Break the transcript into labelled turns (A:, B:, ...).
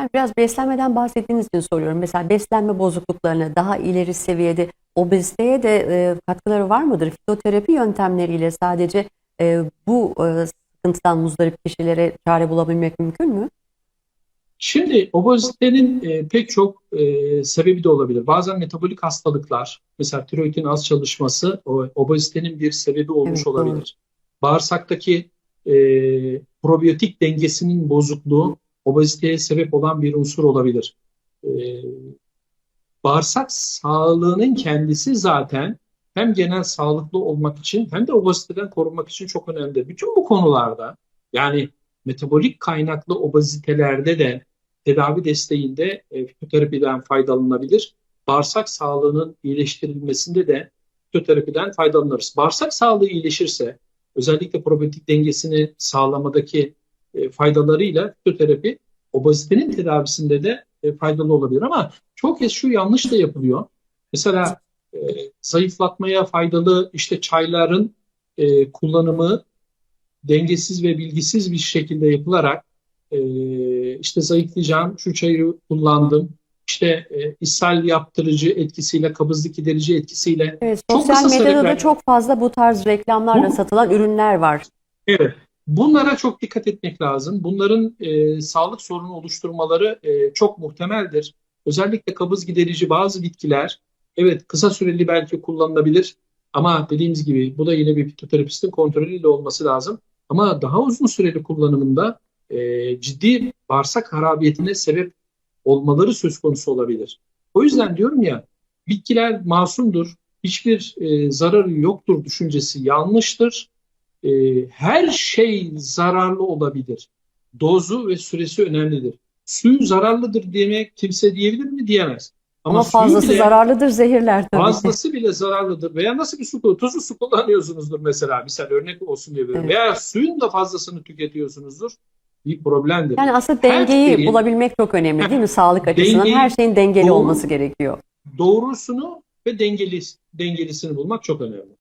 A: Yani biraz beslenmeden bahsettiğiniz için soruyorum. Mesela beslenme bozukluklarına daha ileri seviyede obeziteye de e, katkıları var mıdır? Fitoterapi yöntemleriyle sadece e, bu e, sıkıntıdan muzdarip kişilere çare bulabilmek mümkün mü?
B: Şimdi obezitenin e, pek çok e, sebebi de olabilir. Bazen metabolik hastalıklar, mesela tiroidin az çalışması o, obezitenin bir sebebi olmuş
A: Evet, doğru.
B: olabilir. Bağırsaktaki e, probiyotik dengesinin bozukluğu obeziteye sebep olan bir unsur olabilir. E, bağırsak sağlığının kendisi zaten hem genel sağlıklı olmak için hem de obeziteden korunmak için çok önemli. Bütün bu konularda yani metabolik kaynaklı obezitelerde de tedavi desteğinde e, fitoterapiden faydalanabilir. Bağırsak sağlığının iyileştirilmesinde de fitoterapiden faydalanırız. Bağırsak sağlığı iyileşirse özellikle probiyotik dengesini sağlamadaki e, faydalarıyla fitoterapi obezitenin tedavisinde de e, faydalı olabilir. Ama çok kez şu yanlış da yapılıyor. Mesela e, zayıflatmaya faydalı işte çayların e, kullanımı dengesiz ve bilgisiz bir şekilde yapılarak e, işte zayıflayacağım, şu çayı kullandım, işte e, ishal yaptırıcı etkisiyle, kabızlık giderici etkisiyle
A: Evet,
B: Çok
A: sosyal
B: kısa
A: medyada da çok fazla bu tarz reklamlarla
B: Bu-
A: satılan ürünler var.
B: Evet. Bunlara çok dikkat etmek lazım. Bunların e, sağlık sorunu oluşturmaları e, çok muhtemeldir. Özellikle kabız giderici bazı bitkiler, evet kısa süreli belki kullanılabilir ama dediğimiz gibi bu da yine bir fitoterapistin kontrolüyle olması lazım. Ama daha uzun süreli kullanımında e, ciddi bağırsak harabiyetine sebep olmaları söz konusu olabilir. O yüzden diyorum ya bitkiler masumdur, hiçbir e, zararı yoktur düşüncesi yanlıştır. E, her şey zararlı olabilir. Dozu ve süresi önemlidir. Su zararlıdır demek kimse diyebilir mi? Diyemez. Ama,
A: Ama fazlası
B: bile,
A: zararlıdır, zehirler tabii
B: fazlası bile zararlıdır. Veya nasıl bir su Tuzlu su kullanıyorsunuzdur mesela. Misal örnek olsun diye.
A: Evet.
B: Veya suyun da fazlasını tüketiyorsunuzdur. Bir problemdir.
A: Yani aslında dengeyi
B: şeyin-
A: bulabilmek çok önemli değil mi? Sağlık açısından
B: Dengeyi-
A: her şeyin dengeli
B: Doğru.
A: olması gerekiyor.
B: Doğrusunu ve dengeli, dengelisini bulmak çok önemli.